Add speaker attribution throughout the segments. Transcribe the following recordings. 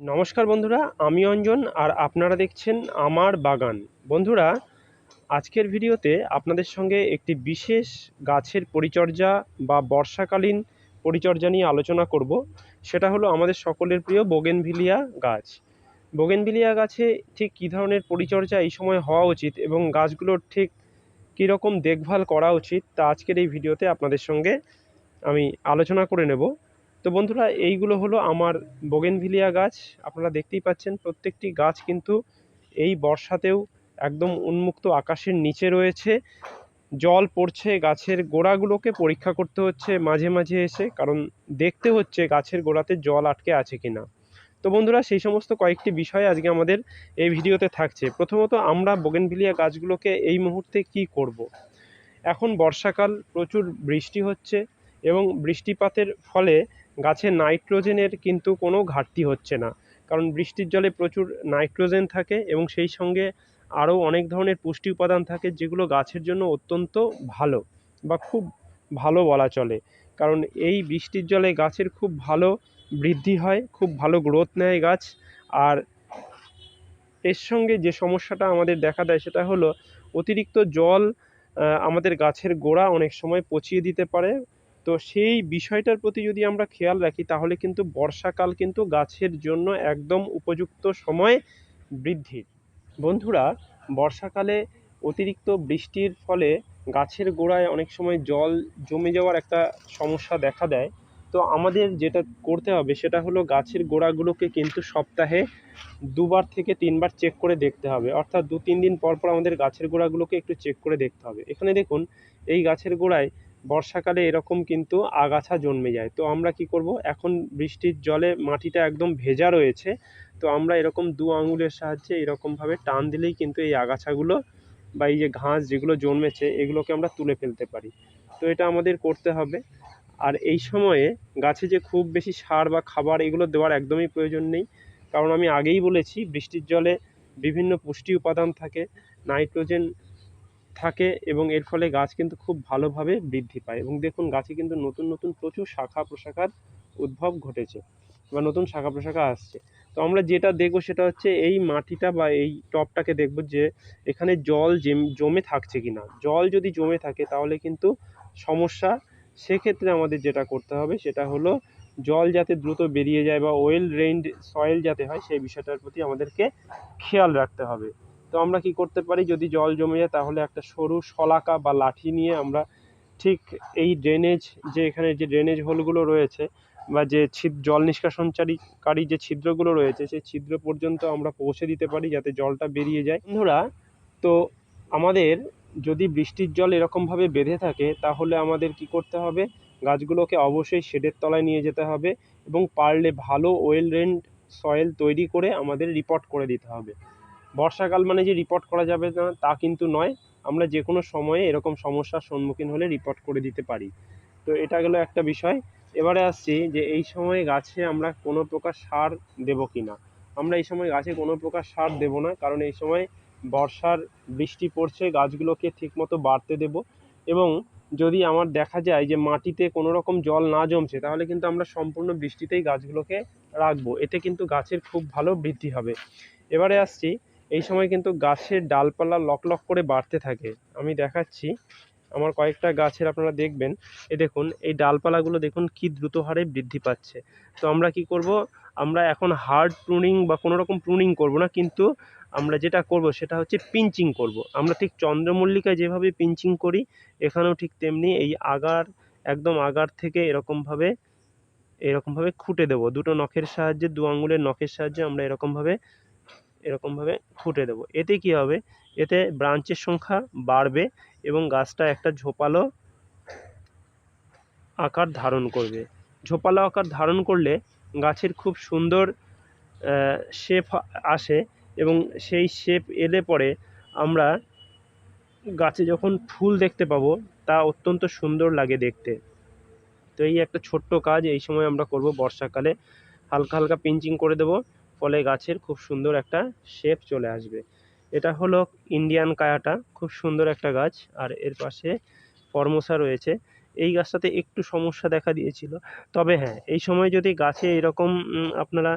Speaker 1: নমস্কার বন্ধুরা, আমি অঞ্জন আর আপনারা দেখছেন আমার বাগান। বন্ধুরা, আজকের ভিডিওতে আপনাদের সঙ্গে একটি বিশেষ গাছের পরিচর্যা বা বর্ষাকালীন পরিচর্যা নিয়ে আলোচনা করব। সেটা হলো আমাদের সকলের প্রিয় বোগেনভিলিয়া গাছ। বোগেনভিলিয়া গাছে ঠিক কী ধরনের পরিচর্যা এই সময় হওয়া উচিত এবং গাছগুলোর ঠিক কীরকম দেখভাল করা উচিত, তা আজকের এই ভিডিওতে আপনাদের সঙ্গে আমি আলোচনা করে নেব। তো বন্ধুরা, এইগুলো হলো আমার বোগেনভিলিয়া গাছ। আপনারা দেখতেই পাচ্ছেন, প্রত্যেকটি গাছ কিন্তু এই বর্ষাতেও একদম উন্মুক্ত আকাশের নিচে রয়েছে। জল পড়ছে গাছের গোড়াগুলোকে, পরীক্ষা করতে হচ্ছে মাঝে মাঝে এসে, কারণ দেখতে হচ্ছে গাছের গোড়াতে জল আটকে আছে কি না তো বন্ধুরা, সেই সমস্ত কয়েকটি বিষয় আজকে আমাদের এই ভিডিওতে থাকছে। প্রথমত, আমরা বোগেনভিলিয়া গাছগুলোকে এই মুহূর্তে কি করব। এখন বর্ষাকাল, প্রচুর বৃষ্টি হচ্ছে এবং বৃষ্টিপাতের ফলে গাছে নাইট্রোজেনের কিন্তু কোনো ঘাটতি হচ্ছে না। কারণ বৃষ্টির জলে প্রচুর নাইট্রোজেন থাকে এবং সেই সঙ্গে আরও অনেক ধরনের পুষ্টি উপাদান থাকে যেগুলো গাছের জন্য অত্যন্ত ভালো বা খুব ভালো বলা চলে। কারণ এই বৃষ্টির জলে গাছের খুব ভালো বৃদ্ধি হয়, খুব ভালো গ্রোথ নেয় গাছ। আর এর সঙ্গে যে সমস্যাটা আমাদের দেখা দেয় সেটা হলো অতিরিক্ত জল আমাদের গাছের গোড়া অনেক সময় পচিয়ে দিতে পারে। তো সেই বিষয়টার প্রতি যদি আমরা খেয়াল রাখি, তাহলে কিন্তু বর্ষাকাল কিন্তু গাছের জন্য একদম উপযুক্ত সময় বৃদ্ধির। বন্ধুরা, বর্ষাকালে অতিরিক্ত বৃষ্টির ফলে গাছের গোড়ায় অনেক সময় জল জমে যাওয়ার একটা সমস্যা দেখা দেয়। তো আমাদের যেটা করতে হবে, সেটা হলো গাছের গোড়াগুলোকে কিন্তু সপ্তাহে দুবার থেকে তিনবার চেক করে দেখতে হবে। অর্থাৎ দু তিন দিন পর পর আমাদের গাছের গোড়াগুলোকে একটু চেক করে দেখতে হবে। এখানে দেখুন, এই গাছের গোড়ায় বর্ষাকালে এরকম কিন্তু আগাছা জন্মে যায়। তো আমরা কি করব? এখন বৃষ্টির জলে মাটিটা একদম ভেজা রয়েছে। তো আমরা এরকম দু আঙুলের সাহায্যে এরকমভাবে টান দিলেই কিন্তু এই আগাছাগুলো বা এই যে ঘাস যেগুলো জন্মেছে, এগুলোকে আমরা তুলে ফেলতে পারি। তো এটা আমাদের করতে হবে। আর এই সময়ে গাছে যে খুব বেশি সার বা খাবার এগুলো দেওয়ার একদমই প্রয়োজন নেই। কারণ আমি আগেই বলেছি, বৃষ্টির জলে বিভিন্ন পুষ্টি উপাদান থাকে। নাইট্রোজেন থাকে এবং এর ফলে গাছ কিন্তু খুব ভালোভাবে বৃদ্ধি পায়। এবং দেখুন, গাছে কিন্তু নতুন নতুন প্রচুর শাখা প্রশাখার উদ্ভব ঘটেছে বা নতুন শাখা প্রশাখা আসছে। তো আমরা যেটা দেখব সেটা হচ্ছে এই মাটিটা বা এই টবটাকে দেখব যে এখানে জল জমে থাকছে কি না জল যদি জমে থাকে তাহলে কিন্তু সমস্যা। সেক্ষেত্রে আমাদের যেটা করতে হবে সেটা হলো জল যাতে দ্রুত বেরিয়ে যায় বা ওয়েল রেইনড সয়েল যাতে হয় সেই বিষয়টার প্রতি আমাদেরকে খেয়াল রাখতে হবে। তো আমরা কি করতে পারি? যদি জল জমে যায় তাহলে একটা সরু শলাকা বা লাঠি নিয়ে আমরা ঠিক এই ড্রেনেজ যে এখানে যে ড্রেনেজ হোলগুলো রয়েছে বা যে ছিদ, জল নিষ্কাশনচারীকারী যে ছিদ্রগুলো রয়েছে, সেই ছিদ্র পর্যন্ত আমরা পৌঁছে দিতে পারি যাতে জলটা বেরিয়ে যায়। বন্ধুরা, তো আমাদের যদি বৃষ্টির জল এরকমভাবে বেঁধে থাকে, তাহলে আমাদের কি করতে হবে? গাছগুলোকে অবশ্যই শেডের তলায় নিয়ে যেতে হবে এবং পারলে ভালো ওয়েল রেন্ড সয়েল তৈরি করে আমাদের রিপোর্ট করে দিতে হবে। বর্ষাকাল মানে যে রিপোর্ট করা যাবে না, তা কিন্তু নয়। আমরা যে কোনো সময়ে এরকম সমস্যার সম্মুখীন হলে রিপোর্ট করে দিতে পারি। তো এটা গেলো একটা বিষয়। এবারে আসছি যে এই সময়ে গাছে আমরা কোনো প্রকার সার দেব কি না আমরা এই সময় গাছে কোনো প্রকার সার দেব না, কারণ এই সময় বর্ষার বৃষ্টি পড়ছে, গাছগুলোকে ঠিকমতো বাড়তে দেব। এবং যদি আমার দেখা যায় যে মাটিতে কোনো রকম জল না জমছে, তাহলে কিন্তু আমরা সম্পূর্ণ বৃষ্টিতেই গাছগুলোকে রাখব। এতে কিন্তু গাছের খুব ভালো বৃদ্ধি হবে। এবারে আসছি এই সময় কিন্তু গাছের ডালপালা লক লক করে বাড়তে থাকে। আমি দেখাচ্ছি। আমার কয়েকটা গাছের আপনারা দেখবেন। এ দেখুন, এই ডালপালাগুলো দেখুন কি দ্রুত হারে বৃদ্ধি পাচ্ছে। তো আমরা কি করব? আমরা এখন হার্ড প্রুনিং বা কোনো রকম প্রুনিং করব না, কিন্তু আমরা যেটা করব সেটা হচ্ছে পিঞ্চিং করব। আমরা ঠিক চন্দ্রমল্লিকায় যেভাবে পিঞ্চিং করি, এখানেও ঠিক তেমনি এই আগার, একদম আগার থেকে এরকমভাবে এরকমভাবে খুঁটে দেবো। দুটো নখের সাহায্যে, দু আঙুলের নখের সাহায্যে আমরা এরকমভাবে এরকমভাবে ফুটে দেবো। এতে কী হবে? এতে ব্রাঞ্চের সংখ্যা বাড়বে এবং গাছটা একটা ঝোপালো আকার ধারণ করবে। ঝোপালো আকার ধারণ করলে গাছের খুব সুন্দর শেপ আসে এবং সেই শেপ এলে পরে আমরা গাছে যখন ফুল দেখতে পাবো, তা অত্যন্ত সুন্দর লাগে দেখতে। তো এই একটা ছোট্ট কাজ এই সময় আমরা করব। বর্ষাকালে হালকা হালকা পিঞ্চিং করে দেবো। ফলে গাছের খুব সুন্দর একটা শেপ চলে আসবে। এটা হলো ইন্ডিয়ান কায়াটা, খুব সুন্দর একটা গাছ। আর এর পাশে ফর্মোসা রয়েছে। এই গাছটাতে একটু সমস্যা দেখা দিয়েছিল। তবে হ্যাঁ এই সময় যদি গাছে এরকম আপনারা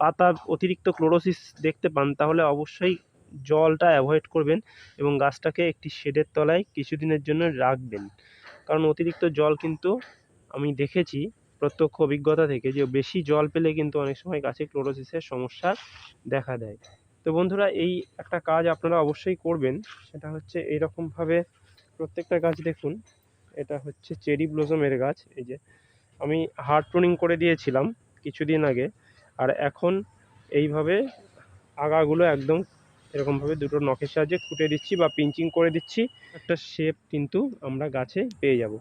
Speaker 1: পাতা, অতিরিক্ত ক্লোরোসিস দেখতে পান, তাহলে অবশ্যই জলটা অ্যাভয়েড করবেন এবং গাছটাকে একটি শেডের তলায় কিছুদিনের জন্য রাখবেন। কারণ অতিরিক্ত জল কিন্তু আমি দেখেছি প্রত্যক্ষ অভিজ্ঞতা থেকে যে বেশি জল পেলে কিন্তু অনেক সময় গাছে ক্লোরোসিসের সমস্যা দেখা দেয়। তো বন্ধুরা, এই একটা কাজ আপনারা অবশ্যই করবেন। সেটা হচ্ছে এইরকমভাবে প্রত্যেকটা গাছ দেখুন। এটা হচ্ছে চেরি ব্লসমের গাছ। এই যে আমি হার্ড প্রুনিং করে দিয়েছিলাম কিছুদিন আগে। আর এখন এইভাবে আগাগুলো একদম এরকমভাবে দুটো নখের সাহায্যে খুঁটে দিচ্ছি বা পিঞ্চিং করে দিচ্ছি। একটা শেপ কিন্তু আমরা গাছে পেয়ে যাব।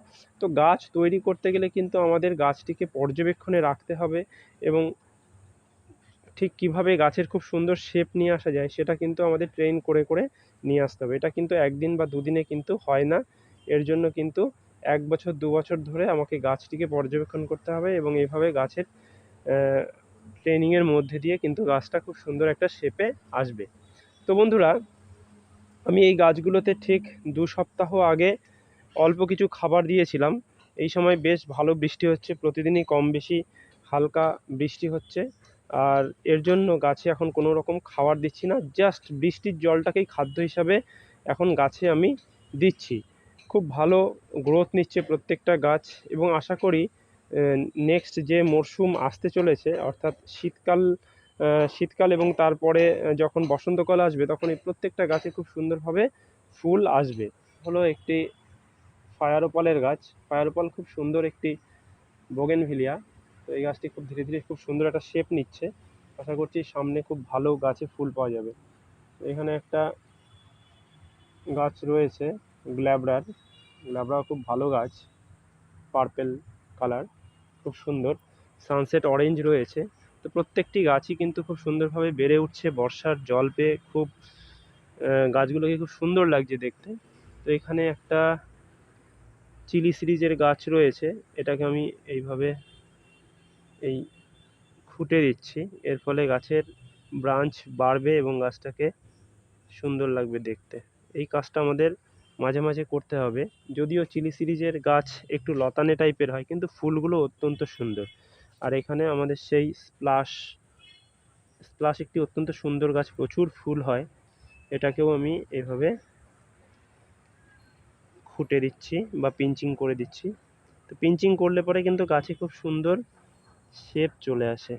Speaker 1: তো গাছ তৈরি করতে গেলে কিন্তু আমাদের গাছটিকে পর্যবেক্ষণে রাখতে হবে এবং ঠিক কীভাবে গাছের খুব সুন্দর শেপ নিয়ে আসা যায় সেটা কিন্তু আমাদের ট্রেন করে করে নিয়ে আসতে হবে। এটা কিন্তু একদিন বা দুদিনে কিন্তু হয় না। এর জন্য কিন্তু এক বছর, দু বছর ধরে আমাকে গাছটিকে পর্যবেক্ষণ করতে হবে এবং এইভাবে গাছের ট্রেনিংয়ের মধ্যে দিয়ে কিন্তু গাছটা খুব সুন্দর একটা শেপে আসবে। তো বন্ধুরা, আমি এই গাছগুলোতে ঠিক দু সপ্তাহ আগে অল্প কিছু খাবার দিয়েছিলাম। এই সময় বেশ ভালো বৃষ্টি হচ্ছে, প্রতিদিনই কম বেশি হালকা বৃষ্টি হচ্ছে। আর এর জন্য গাছে এখন কোনো রকম খাবার দিচ্ছি না, জাস্ট বৃষ্টির জলটাকেই খাদ্য হিসাবে এখন গাছে আমি দিচ্ছি। খুব ভালো গ্রোথ নিচ্ছে প্রত্যেকটা গাছ এবং আশা করি নেক্সট যে মরশুম আসতে চলেছে, অর্থাৎ শীতকাল শীতকাল এবং তারপরে যখন বসন্তকাল আসবে তখন এই প্রত্যেকটা গাছে খুব সুন্দরভাবে ফুল আসবে। হলো একটি ফায়ারোপালের গাছ। ফায়ারোপাল খুব সুন্দর একটি বোগেনভিলিয়া তো এই গাছটি খুব ধীরে ধীরে খুব সুন্দর একটা শেপ নিচ্ছে। আশা করছি সামনে খুব ভালো গাছে ফুল পাওয়া যাবে। এখানে একটা গাছ রয়েছে গ্ল্যাবরার গ্ল্যাবরা খুব ভালো গাছ। পার্পেল কালার খুব সুন্দর। সানসেট অরেঞ্জ রয়েছে। তো প্রত্যেকটি গাছই কিন্তু খুব সুন্দরভাবে বেড়ে উঠছে। বর্ষার জল পেয়ে খুব গাছগুলোকে খুব সুন্দর লাগছে দেখতে। তো এখানে একটা চিলি সিরিজের গাছ রয়েছে। এটাকে আমি এইভাবে এই খুঁটে দিচ্ছি। এর ফলে গাছের ব্রাঞ্চ বাড়বে এবং গাছটাকে সুন্দর লাগবে দেখতে। এই কাজটা আমাদের মাঝে মাঝে করতে হবে। যদিও চিলি সিরিজের গাছ একটু লতানে টাইপের হয়, কিন্তু ফুলগুলো অত্যন্ত সুন্দর। আর এখানে আমাদের সেই স্প্লাশ স্প্লাশ একটি অত্যন্ত সুন্দর গাছ, প্রচুর ফুল হয়। এটাকেও আমি এভাবে খুঁটে দিচ্ছি বা পিঞ্চিং করে দিচ্ছি। তো পিঞ্চিং করলে পরে কিন্তু গাছে খুব সুন্দর শেপ চলে আসে।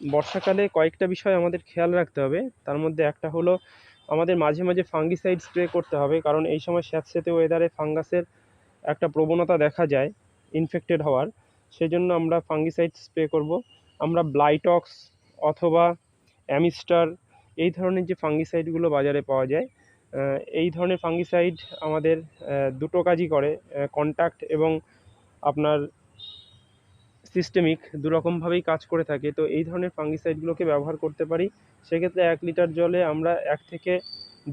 Speaker 1: বর্ষাকালে কয়েকটা বিষয় আমাদের খেয়াল রাখতে হবে। তার মধ্যে একটা হলো আমাদের মাঝে মাঝে ফাঙ্গিসাইড স্প্রে করতে হবে, কারণ এই সময় স্যাঁতস্যাঁতে ওয়েদারে ফাঙ্গাসের একটা প্রবণতা দেখা যায় ইনফেক্টেড হওয়ার। সেজন্য আমরা ফাঙ্গিসাইড স্প্রে করব। আমরা ব্লাইটক্স অথবা অ্যামিস্টার এই ধরনের যে ফাঙ্গিসাইডগুলো বাজারে পাওয়া যায় এই ধরনের ফাঙ্গিসাইড আমাদের দুটো কাজই করে কন্ট্যাক্ট এবং আপনার সিস্টেমিক দুরকমভাবেই কাজ করে থাকে। তো এই ধরনের ফাঙ্গিসাইডগুলোকে ব্যবহার করতে পারি। সেক্ষেত্রে এক লিটার জলে আমরা এক থেকে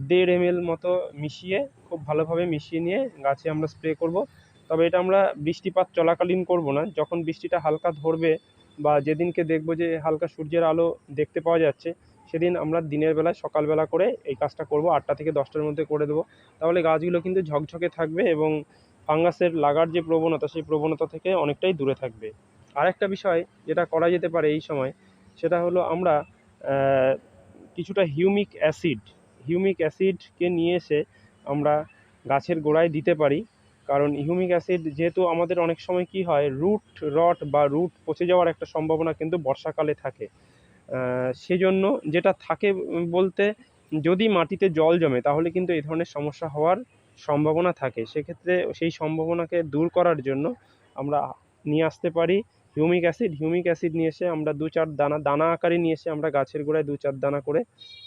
Speaker 1: দেড় এম মতো মিশিয়ে, খুব ভালোভাবে মিশিয়ে নিয়ে গাছে আমরা স্প্রে করব। তবে এটা আমরা বৃষ্টিপাত চলাকালীন করব না। যখন বৃষ্টিটা হালকা ধরবে বা যেদিনকে দেখব যে হালকা সূর্যের আলো দেখতে পাওয়া যাচ্ছে, সেদিন আমরা দিনের বেলায় সকালবেলা করে এই কাজটা করব। আটটা থেকে দশটার মধ্যে করে দেবো। তাহলে গাছগুলো কিন্তু ঝকঝকে থাকবে এবং ফাঙ্গাসের লাগার যে প্রবণতা, সেই প্রবণতা থেকে অনেকটাই দূরে থাকবে। আরেকটা বিষয় যেটা করা যেতে পারে এই সময়, সেটা হলো আমরা কিছুটা হিউমিক অ্যাসিড, হিউমিক অ্যাসিডকে নিয়ে এসে আমরা গাছের গোড়ায় দিতে পারি। কারণ হিউমিক অ্যাসিড যেহেতু আমাদের অনেক সময় কি হয়, রুট, রট বা রুট পচে যাওয়ার একটা সম্ভাবনা কিন্তু বর্ষাকালে থাকে। সেজন্য যেটা থাকে বলতে যদি মাটিতে জল জমে তাহলে কিন্তু এই ধরনের সমস্যা হওয়ার সম্ভাবনা থাকে। সেক্ষেত্রে সেই সম্ভাবনাকে দূর করার জন্য আমরা নিয়ে আসতে পারি হিউমিক অ্যাসিড। হিউমিক অ্যাসিড নিয়ে এসে আমরা দু চার দানা দানা আকারে নিয়ে এসে আমরা গাছের গোড়ায় দু চার দানা করে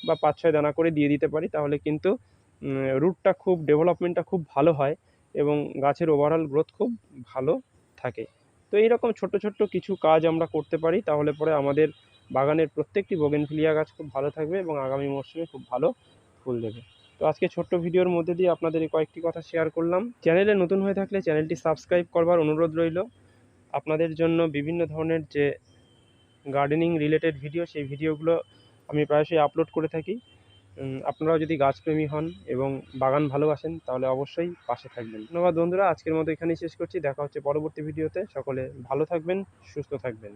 Speaker 1: বা পাঁচ ছয় দানা করে দিয়ে দিতে পারি। তাহলে কিন্তু রুটটা খুব, ডেভেলপমেন্টটা খুব ভালো হয়। এবং গাছের ওভারঅল গ্রোথ খুব ভালো থাকে। তো এইরকম ছোট্ট ছোট্ট কিছু কাজ আমরা করতে পারি, তাহলে পরে আমাদের বাগানের প্রত্যেকটি বোগেনভিলিয়া গাছ খুব ভালো থাকবে এবং আগামী মরশুমে খুব ভালো ফুল দেবে। তো আজকে ছোট্ট ভিডিওর মধ্যে দিয়ে আপনাদের এই কয়েকটি কথা শেয়ার করলাম। চ্যানেলে নতুন হয়ে থাকলে চ্যানেলটি সাবস্ক্রাইব করবার অনুরোধ রইল। আপনাদের জন্য বিভিন্ন ধরনের যে গার্ডেনিং রিলেটেড ভিডিও সেই ভিডিওগুলো আমি প্রায়শই আপলোড করে থাকি। আপনারাও যদি গাছপ্রেমী হন এবং বাগান ভালোবাসেন, তাহলে অবশ্যই পাশে থাকবেন। ধন্যবাদ বন্ধুরা, আজকের মতো এখানেই শেষ করছি। দেখা হচ্ছে পরবর্তী ভিডিওতে। সকলে ভালো থাকবেন, সুস্থ থাকবেন।